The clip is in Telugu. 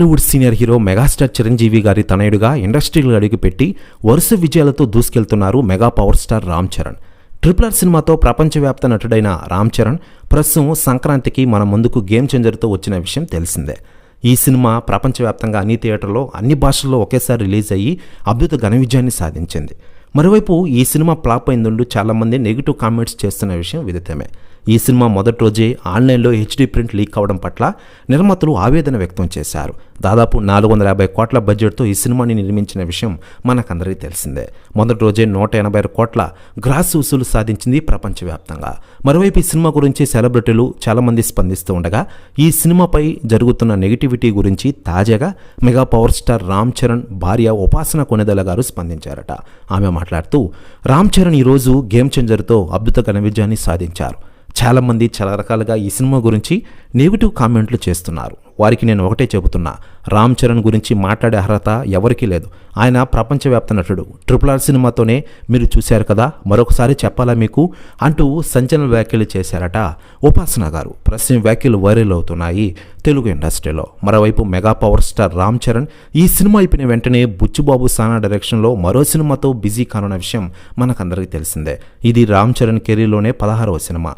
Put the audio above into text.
Tollywood senior hero megastar Chiranjeevi గారి తనయుడుగా ఇండస్ట్రీలో అడుగుపెట్టి వరుస విజయాలతో దూసుకెళ్తున్నారు mega power star Ram Charan. Triple R సినిమాతో ప్రపంచవ్యాప్త నటుడైన రామ్ చరణ్ ప్రస్తుతం సంక్రాంతికి మన ముందుకు గేమ్ చేంజర్తో వచ్చిన విషయం తెలిసిందే. ఈ సినిమా ప్రపంచవ్యాప్తంగా అన్ని థియేటర్లో అన్ని భాషల్లో ఒకేసారి రిలీజ్ అయ్యి అద్భుత ఘన విజయాన్ని సాధించింది. మరోవైపు ఈ సినిమా ఫ్లాప్ అయిందుండు చాలామంది నెగిటివ్ కామెంట్స్ చేస్తున్న విషయం విదితమే. ఈ సినిమా మొదటి రోజే ఆన్లైన్లో హెచ్డీ ప్రింట్ లీక్ అవడం పట్ల నిర్మాతలు ఆవేదన వ్యక్తం చేశారు. దాదాపు నాలుగు వందల యాభై కోట్ల బడ్జెట్తో ఈ సినిమాని నిర్మించిన విషయం మనకందరికీ తెలిసిందే. మొదటి రోజే నూట ఎనభై ఆరు కోట్ల గ్రాస్ వసూలు సాధించింది ప్రపంచవ్యాప్తంగా. మరోవైపు ఈ సినిమా గురించి సెలబ్రిటీలు చాలామంది స్పందిస్తూ ఉండగా ఈ సినిమాపై జరుగుతున్న నెగిటివిటీ గురించి తాజాగా mega power star Ram Charan భార్య ఉపాసన కొనెదల గారు స్పందించారట. ఆమె మాట్లాడుతూ రామ్ చరణ్ ఈరోజు గేమ్ చేంజర్తో అద్భుత ఘన విజయాన్ని సాధించారు. చాలామంది చాలా రకాలుగా ఈ సినిమా గురించి నెగిటివ్ కామెంట్లు చేస్తున్నారు. వారికి నేను ఒకటే చెబుతున్నా రామ్ చరణ్ గురించి మాట్లాడే అర్హత ఎవరికీ లేదు. ఆయన ప్రపంచవ్యాప్త నటుడు. ట్రిపుల్ ఆర్ సినిమాతోనే మీరు చూశారు కదా మరొకసారి చెప్పాలా మీకు? అంటూ సంచలన వ్యాఖ్యలు చేశారట ఉపాసన గారు. ప్రస్తుతం వ్యాఖ్యలు వైరల్ అవుతున్నాయి తెలుగు ఇండస్ట్రీలో. మరోవైపు mega power star Ram Charan ఈ సినిమా అయిపోయిన వెంటనే బుచ్చుబాబు సానా డైరెక్షన్లో మరో సినిమాతో బిజీ కానున్న విషయం మనకందరికీ తెలిసిందే. ఇది రామ్ చరణ్ కెరీర్లోనే పదహారవ సినిమా.